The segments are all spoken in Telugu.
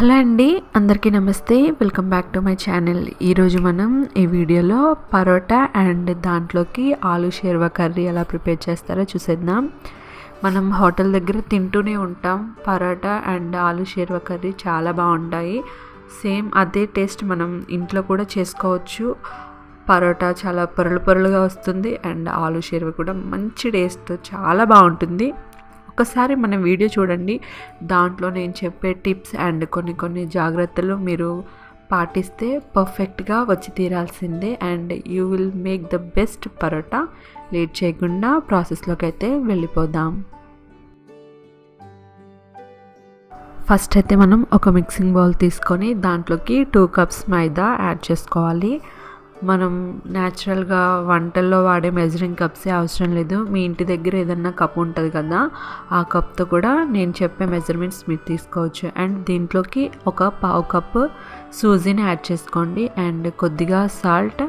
హలో అండి అందరికీ నమస్తే. Welcome back to my channel. ఈరోజు మనం ఈ వీడియోలో పరోటా అండ్ దాంట్లోకి ఆలు షేర్వా కర్రీ ఎలా ప్రిపేర్ చేస్తారో చూసేద్దాం. మనం హోటల్ దగ్గర తింటూనే ఉంటాం. పరోటా అండ్ ఆలు షేర్వా కర్రీ చాలా బాగుంటాయి. సేమ్ అదే టేస్ట్ మనం ఇంట్లో కూడా చేసుకోవచ్చు. పరోటా చాలా పొరలు పొరలుగా వస్తుంది అండ్ ఆలు షేర్వా కూడా మంచి టేస్ట్ చాలా బాగుంటుంది. ఒకసారి మన వీడియో చూడండి. దాంట్లో నేను చెప్పే టిప్స్ అండ్ కొన్ని కొన్ని జాగ్రత్తలు మీరు పాటిస్తే పర్ఫెక్ట్గా వచ్చి తీరాల్సిందే. And you will make the best parotta. Late చేయకుండా ప్రాసెస్లోకి అయితే వెళ్ళిపోదాం. ఫస్ట్ అయితే మనం ఒక మిక్సింగ్ బౌల్ తీసుకొని దాంట్లోకి టూ కప్స్ మైదా యాడ్ చేసుకోవాలి. మనం న్యాచురల్గా వంటల్లో వాడే మెజరింగ్ కప్సే అవసరం లేదు. మీ ఇంటి దగ్గర ఏదన్నా కప్ ఉంటుంది కదా ఆ కప్తో కూడా నేను చెప్పే మెజర్మెంట్స్ మీరు తీసుకోవచ్చు. అండ్ దీంట్లోకి ఒక పావు కప్పు సూజీని యాడ్ చేసుకోండి. అండ్ కొద్దిగా సాల్ట్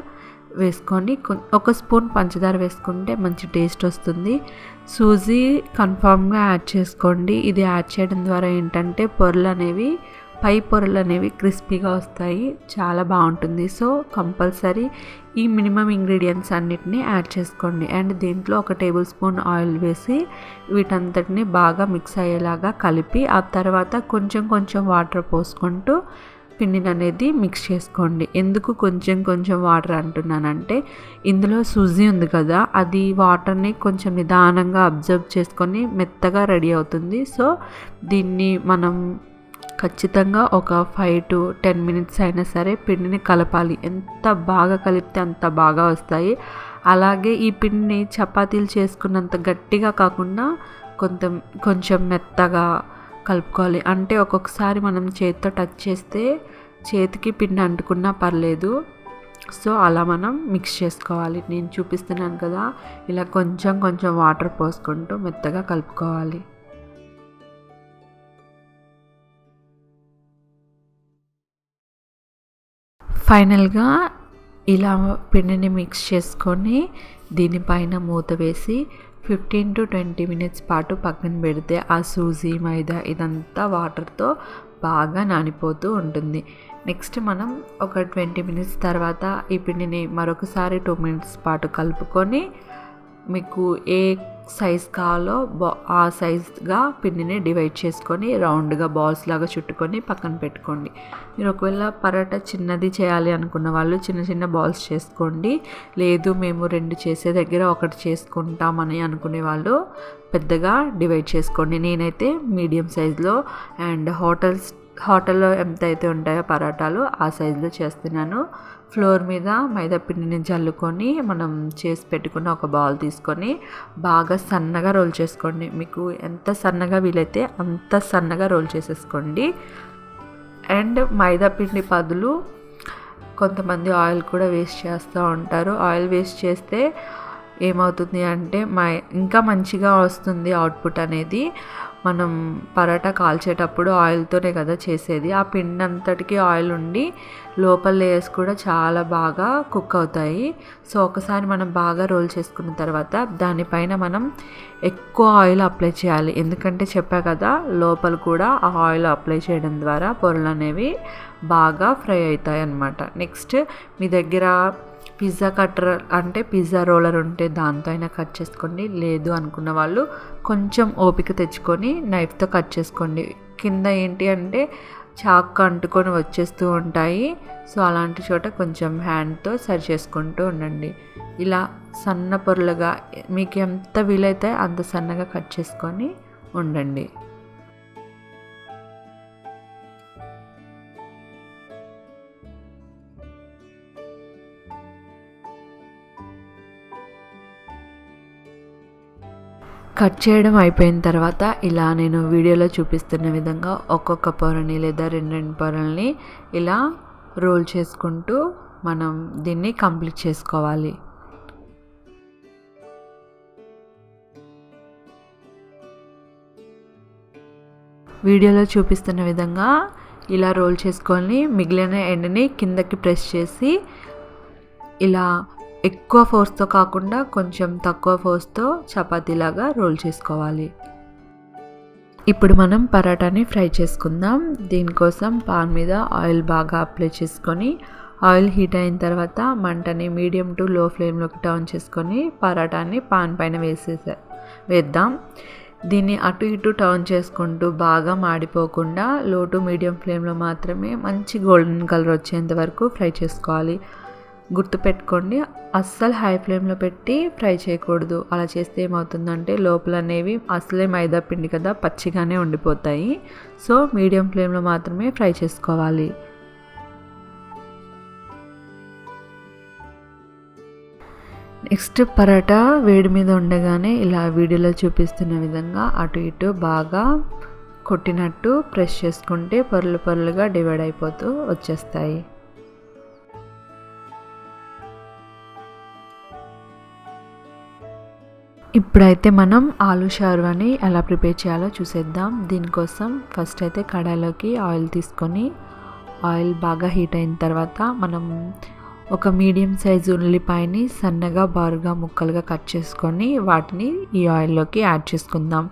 వేసుకొని ఒక స్పూన్ పంచదార వేసుకుంటే మంచి టేస్ట్ వస్తుంది. సూజీ కన్ఫామ్గా యాడ్ చేసుకోండి. ఇది యాడ్ చేయడం ద్వారా ఏంటంటే పొరలు అనేవి పై పొరలు అనేవి క్రిస్పీగా వస్తాయి. చాలా బాగుంటుంది. సో కంపల్సరీ ఈ మినిమం ఇంగ్రీడియంట్స్ అన్నిటినీ యాడ్ చేసుకోండి. అండ్ దీంట్లో ఒక టేబుల్ స్పూన్ ఆయిల్ వేసి వీటంతటిని బాగా మిక్స్ అయ్యేలాగా కలిపి ఆ తర్వాత కొంచెం కొంచెం వాటర్ పోసుకుంటూ పిండిని అనేది మిక్స్ చేసుకోండి. ఎందుకు కొంచెం కొంచెం వాటర్ అంటున్నానంటే ఇందులో సూజీ ఉంది కదా అది వాటర్ని కొంచెం నిదానంగా అబ్జర్వ్ చేసుకొని మెత్తగా రెడీ అవుతుంది. సో దీన్ని మనం ఖచ్చితంగా ఒక ఫైవ్ టు టెన్ మినిట్స్ అయినా సరే పిండిని కలపాలి. ఎంత బాగా కలిపితే అంత బాగా వస్తాయి. అలాగే ఈ పిండిని చపాతీలు చేసుకున్నంత గట్టిగా కాకుండా కొంత కొంచెం మెత్తగా కలుపుకోవాలి. అంటే ఒక్కొక్కసారి మనం చేతితో టచ్ చేస్తే చేతికి పిండి అంటుకున్నా పర్లేదు. సో అలా మనం మిక్స్ చేసుకోవాలి. నేను చూపిస్తున్నాను కదా ఇలా కొంచెం కొంచెం వాటర్ పోసుకుంటూ మెత్తగా కలుపుకోవాలి. ఫైనల్గా ఇలా పిండిని మిక్స్ చేసుకొని దీనిపైన మూత వేసి ఫిఫ్టీన్ టు ట్వంటీ మినిట్స్ పాటు పక్కన పెడితే ఆ సూజీ మైదా ఇదంతా వాటర్తో బాగా నానిపోతూ ఉంటుంది. నెక్స్ట్ మనం ఒక ట్వంటీ మినిట్స్ తర్వాత ఈ పిండిని మరొకసారి టూ మినిట్స్ పాటు కలుపుకొని మీకు ఏ సైజ్ కావాలో బా ఆ సైజ్గా పిండిని డివైడ్ చేసుకొని రౌండ్గా బాల్స్ లాగా చుట్టుకొని పక్కన పెట్టుకోండి. మీరు ఒకవేళ పరోటా చిన్నది చేయాలి అనుకున్న వాళ్ళు చిన్న చిన్న బాల్స్ చేసుకోండి. లేదు మేము రెండు చేసే దగ్గర ఒకటి చేసుకుంటామని అనుకునే వాళ్ళు పెద్దగా డివైడ్ చేసుకోండి. నేనైతే మీడియం సైజులో అండ్ హోటల్స్ హోటల్లో ఎంత అయితే ఉంటాయో పరోటాలు ఆ సైజులో చేస్తున్నాను. ఫ్లోర్ మీద మైదా పిండిని మనం చేసి పెట్టుకున్న ఒక బాల్ తీసుకొని బాగా సన్నగా రోల్ చేసుకోండి. మీకు ఎంత సన్నగా వీలైతే అంత సన్నగా రోల్ చేసేసుకోండి. అండ్ మైదా పిండి కొంతమంది ఆయిల్ కూడా వేస్ట్ చేస్తూ ఉంటారు. ఆయిల్ వేస్ట్ చేస్తే ఏమవుతుంది అంటే మా ఇంకా మంచిగా వస్తుంది అవుట్పుట్ అనేది. మనం పరోటా కాల్చేటప్పుడు ఆయిల్తోనే కదా చేసేది. ఆ పిండి అంతటికి ఆయిల్ ఉండి లోపల లేయర్స్ కూడా చాలా బాగా కుక్ అవుతాయి. సో ఒకసారి మనం బాగా రోల్ చేసుకున్న తర్వాత దానిపైన మనం ఎక్కువ ఆయిల్ అప్లై చేయాలి. ఎందుకంటే చెప్పా కదా లోపల కూడా ఆ ఆయిల్ అప్లై చేయడం ద్వారా పొరలు అనేవి బాగా ఫ్రై అవుతాయి అన్నమాట నెక్స్ట్ మీ దగ్గర పిజ్జా కట్టర్ అంటే పిజ్జా రోలర్ ఉంటే దాంతో అయినా కట్ చేసుకోండి. లేదు అనుకున్న వాళ్ళు కొంచెం ఓపిక తెచ్చుకొని నైఫ్తో కట్ చేసుకోండి. కింద ఏంటి అంటే చాక్ అంటుకొని వచ్చేస్తూ ఉంటాయి. సో అలాంటి చోట కొంచెం హ్యాండ్తో సరి చేసుకుంటూ ఉండండి. ఇలా సన్న పొరలుగా మీకు ఎంత వీలైతే అంత సన్నగా కట్ చేసుకొని ఉండండి. కట్ చేయడం అయిపోయిన తర్వాత ఇలా నేను వీడియోలో చూపిస్తున్న విధంగా ఒక్కొక్క పొరని లేదా రెండు రెండు పొరల్ని ఇలా రోల్ చేసుకుంటూ మనం దీన్ని కంప్లీట్ చేసుకోవాలి. వీడియోలో చూపిస్తున్న విధంగా ఇలా రోల్ చేసుకొని మిగిలిన ఎండని కిందకి ప్రెస్ చేసి ఇలా ఎక్కువ ఫోర్స్తో కాకుండా కొంచెం తక్కువ ఫోర్స్తో చపాతీలాగా రోల్ చేసుకోవాలి. ఇప్పుడు మనం పరాటాని ఫ్రై చేసుకుందాం. దీనికోసం పాన్ మీద ఆయిల్ బాగా అప్లై చేసుకొని ఆయిల్ హీట్ అయిన తర్వాత మంటని మీడియం టు లో ఫ్లేమ్లోకి టర్న్ చేసుకొని పరాటాని పాన్ పైన వేసేసా వేద్దాం. దీన్ని అటు ఇటు టర్న్ చేసుకుంటూ బాగా మాడిపోకుండా లో టు మీడియం ఫ్లేమ్లో మాత్రమే మంచి గోల్డెన్ కలర్ వచ్చేంత వరకు ఫ్రై చేసుకోవాలి. గుర్తుపెట్టుకోండి అస్సలు హై ఫ్లేమ్లో పెట్టి ఫ్రై చేయకూడదు. అలా చేస్తే ఏమవుతుందంటే లోపల అనేవి అసలే మైదా పిండి కదా పచ్చిగానే ఉండిపోతాయి. సో మీడియం ఫ్లేమ్లో మాత్రమే ఫ్రై చేసుకోవాలి. నెక్స్ట్ పరాటా వేడి మీద ఉండగానే ఇలా వీడియోలో చూపిస్తున్న విధంగా అటు ఇటు బాగా కొట్టినట్టు ప్రెస్ చేసుకుంటే పొరలు పొరలుగా డివైడ్ అయిపోతూ వచ్చేస్తాయి. ఇప్పుడైతే మనం ఆలు షార్వాని ఎలా ప్రిపేర్ చేయాలో చూసేద్దాం. దీనికోసం ఫస్ట్ అయితే కడాయిలోకి ఆయిల్ తీసుకొని ఆయిల్ బాగా హీట్ అయిన తర్వాత మనం ఒక మీడియం సైజు ఉల్లిపాయని సన్నగా బారుగా ముక్కలుగా కట్ చేసుకొని వాటిని ఈ ఆయిల్లోకి యాడ్ చేసుకుందాం.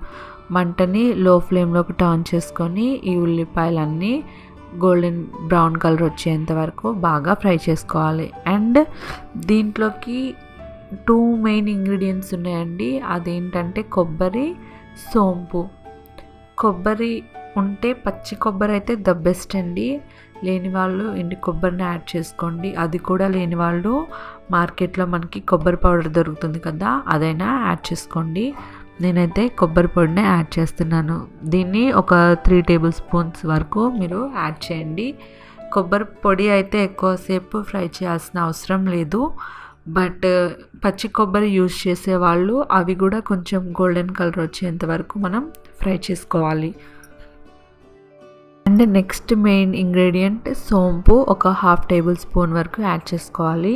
మంటని లో ఫ్లేమ్లోకి టర్న్ చేసుకొని ఈ ఉల్లిపాయలన్నీ గోల్డెన్ బ్రౌన్ కలర్ వచ్చేంత వరకు బాగా ఫ్రై చేసుకోవాలి. అండ్ దీంట్లోకి టూ మెయిన్ ఇంగ్రీడియంట్స్ ఉన్నాయండి. అదేంటంటే కొబ్బరి సోంపు. కొబ్బరి ఉంటే పచ్చి కొబ్బరి అయితే ద బెస్ట్ అండి. లేని వాళ్ళు ఎండి కొబ్బరిని యాడ్ చేసుకోండి. అది కూడా లేని వాళ్ళు మార్కెట్లో మనకి కొబ్బరి పౌడర్ దొరుకుతుంది కదా అదైనా యాడ్ చేసుకోండి. నేనైతే కొబ్బరి పొడిని యాడ్ చేస్తున్నాను. దీన్ని ఒక త్రీ టేబుల్ స్పూన్స్ వరకు మీరు యాడ్ చేయండి. కొబ్బరి పొడి అయితే ఎక్కువసేపు ఫ్రై చేయాల్సిన అవసరం లేదు. బట్ uh, పచ్చి కొబ్బరి యూజ్ చేసే వాళ్ళు అవి కూడా కొంచెం గోల్డెన్ కలర్ వచ్చేంత వరకు మనం ఫ్రై చేసుకోవాలి. అండ్ నెక్స్ట్ మెయిన్ ఇంగ్రీడియంట్ సోంపు ఒక హాఫ్ టేబుల్ స్పూన్ వరకు యాడ్ చేసుకోవాలి.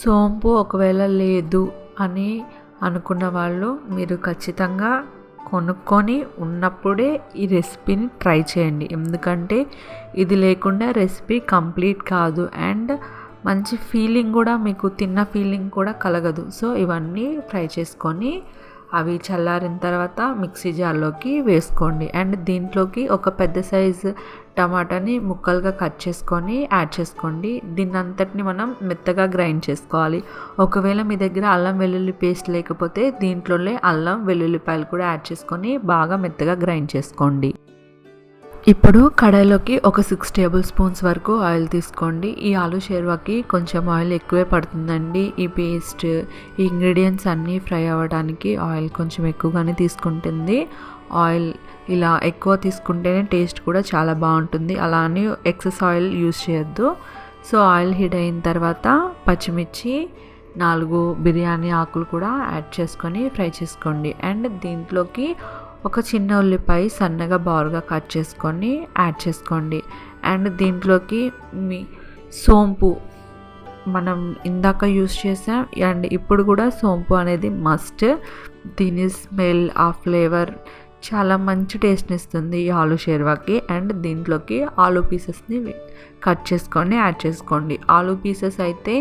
సోంపు ఒకవేళ లేదు అని అనుకున్న వాళ్ళు మీరు ఖచ్చితంగా కొనుక్కొని ఉన్నప్పుడే ఈ రెసిపీని ట్రై చేయండి. ఎందుకంటే ఇది లేకుండా రెసిపీ కంప్లీట్ కాదు. అండ్ మంచి ఫీలింగ్ కూడా మీకు తిన్న ఫీలింగ్ కూడా కలగదు. సో ఇవన్నీ ఫ్రై చేసుకొని అవి చల్లారిన తర్వాత మిక్సీ జార్లోకి వేసుకోండి. అండ్ దీంట్లోకి ఒక పెద్ద సైజు టమాటాని ముక్కలుగా కట్ చేసుకొని యాడ్ చేసుకోండి. దీన్ని అంతటిని మనం మెత్తగా గ్రైండ్ చేసుకోవాలి. ఒకవేళ మీ దగ్గర అల్లం వెల్లుల్లి పేస్ట్ లేకపోతే దీంట్లోనే అల్లం వెల్లుల్లిపాయలు కూడా యాడ్ చేసుకొని బాగా మెత్తగా గ్రైండ్ చేసుకోండి. ఇప్పుడు కడాయిలోకి ఒక సిక్స్ టేబుల్ స్పూన్స్ వరకు ఆయిల్ తీసుకోండి. ఈ ఆలు షేర్వాకి కొంచెం ఆయిల్ ఎక్కువే పడుతుందండి. ఈ పేస్ట్ ఈ ఇంగ్రీడియంట్స్ అన్నీ ఫ్రై అవ్వడానికి ఆయిల్ కొంచెం ఎక్కువగానే తీసుకుంటుంది. ఆయిల్ ఇలా ఎక్కువ తీసుకుంటేనే టేస్ట్ కూడా చాలా బాగుంటుంది. అలా అని ఎక్సెస్ ఆయిల్ యూస్ చేయొద్దు. సో ఆయిల్ హీట్ అయిన తర్వాత పచ్చిమిర్చి నాలుగు బిర్యానీ ఆకులు కూడా యాడ్ చేసుకొని ఫ్రై చేసుకోండి. అండ్ దీంట్లోకి ఒక చిన్న ఉల్లిపాయ సన్నగా బారుగా కట్ చేసుకొని యాడ్ చేసుకోండి. అండ్ దీంట్లోకి మీ సోంపు మనం ఇందాక యూస్ చేసాం. అండ్ ఇప్పుడు కూడా సోంపు అనేది మస్ట్. దీని స్మెల్ ఆ ఫ్లేవర్ చాలా మంచి టేస్ట్ని ఇస్తుంది ఈ ఆలు షేర్వాకి. అండ్ దీంట్లోకి ఆలు పీసెస్ని కట్ చేసుకొని యాడ్ చేసుకోండి. ఆలు పీసెస్ అయితే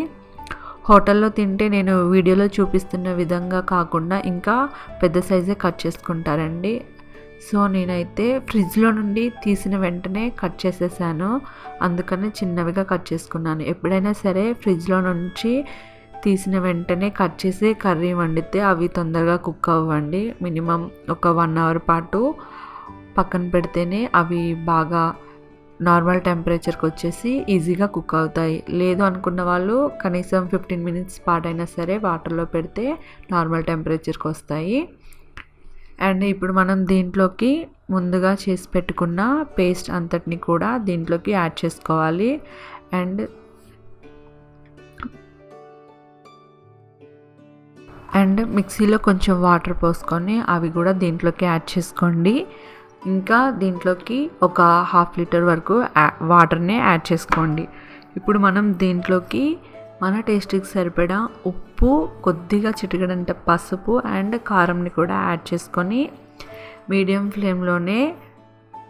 హోటల్లో తింటే నేను వీడియోలో చూపిస్తున్న విధంగా కాకుండా ఇంకా పెద్ద సైజే కట్ చేసుకుంటారండి. సో నేనైతే ఫ్రిడ్జ్లో నుండి తీసిన వెంటనే కట్ చేసేసాను. అందుకని చిన్నవిగా కట్ చేసుకున్నాను. ఎప్పుడైనా సరే ఫ్రిడ్జ్లో నుంచి తీసిన వెంటనే కట్ చేసి కర్రీ వండితే అవి తొందరగా కుక్ అవ్వండి. మినిమం ఒక వన్ అవర్ పాటు పక్కన పెడితేనే అవి బాగా నార్మల్ టెంపరేచర్కి వచ్చేసి ఈజీగా కుక్ అవుతాయి. లేదు అనుకున్న వాళ్ళు కనీసం ఫిఫ్టీన్ మినిట్స్ పాటైనా సరే వాటర్లో పెడితే నార్మల్ టెంపరేచర్కి వస్తాయి. అండ్ ఇప్పుడు మనం దీంట్లోకి ముందుగా చేసి పెట్టుకున్న పేస్ట్ అంతటిని కూడా దీంట్లోకి యాడ్ చేసుకోవాలి. అండ్ అండ్ మిక్సీలో కొంచెం వాటర్ పోసుకొని అవి కూడా దీంట్లోకి యాడ్ చేసుకోండి. ఇంకా దీంట్లోకి ఒక హాఫ్ లీటర్ వరకు వాటర్ని యాడ్ చేసుకోండి. ఇప్పుడు మనం దీంట్లోకి మన టేస్ట్కి సరిపడా ఉప్పు కొద్దిగా చిటికడంటే పసుపు అండ్ కారంని కూడా యాడ్ చేసుకొని మీడియం ఫ్లేమ్లోనే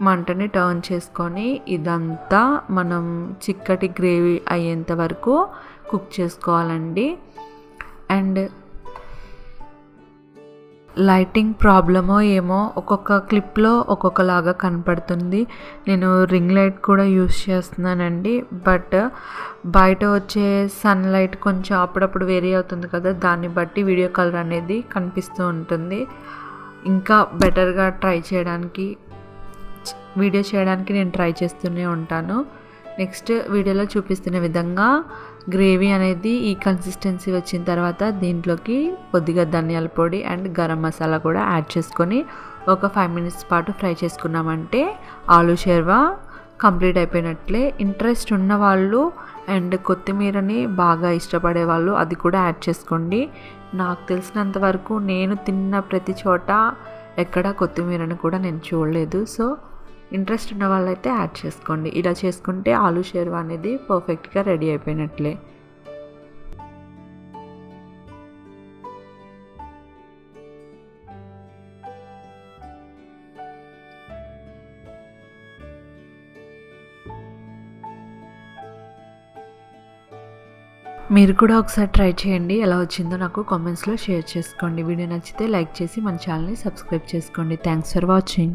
మంటని టర్న్ చేసుకొని ఇదంతా మనం చిక్కటి గ్రేవీ అయ్యేంత వరకు కుక్ చేసుకోవాలండి. అండ్ లైటింగ్ ప్రాబ్లమో ఏమో ఒక్కొక్క క్లిప్లో ఒక్కొక్కలాగా కనపడుతుంది. నేను రింగ్ లైట్ కూడా యూస్ చేస్తున్నానండి. బట్ బయట వచ్చే సన్ లైట్ కొంచెం అప్పుడప్పుడు వేరీ అవుతుంది కదా దాన్ని బట్టి వీడియో కలర్ అనేది కనిపిస్తూ ఉంటుంది. ఇంకా బెటర్గా ట్రై చేయడానికి వీడియో చేయడానికి నేను ట్రై చేస్తూనే ఉంటాను. నెక్స్ట్ వీడియోలో చూపిస్తున్న విధంగా గ్రేవీ అనేది ఈ కన్సిస్టెన్సీ వచ్చిన తర్వాత దీంట్లోకి కొద్దిగా ధనియాల పొడి అండ్ గరం మసాలా కూడా యాడ్ చేసుకొని ఒక ఫైవ్ మినిట్స్ పాటు ఫ్రై చేసుకున్నామంటే ఆలు షెర్వా కంప్లీట్ అయిపోయినట్లే. ఇంట్రెస్ట్ ఉన్న వాళ్ళు అండ్ కొత్తిమీరని బాగా ఇష్టపడే వాళ్ళు అది కూడా యాడ్ చేసుకోండి. నాకు తెలిసినంత వరకు నేను తిన్న ప్రతి చోట ఎక్కడ కొత్తిమీరని కూడా నేను చూడలేదు. సో ఇంట్రెస్ట్ ఉన్న వాళ్ళైతే యాడ్ చేసుకోండి. ఇలా చేసుకుంటే ఆలు షేర్వా అనేది పర్ఫెక్ట్గా రెడీ అయిపోయినట్లే. మీరు కూడా ఒకసారి ట్రై చేయండి. ఎలా వచ్చిందో నాకు కామెంట్స్లో షేర్ చేసుకోండి. వీడియో నచ్చితే లైక్ చేసి మన ఛానల్ని సబ్స్క్రైబ్ చేసుకోండి. Thanks for watching.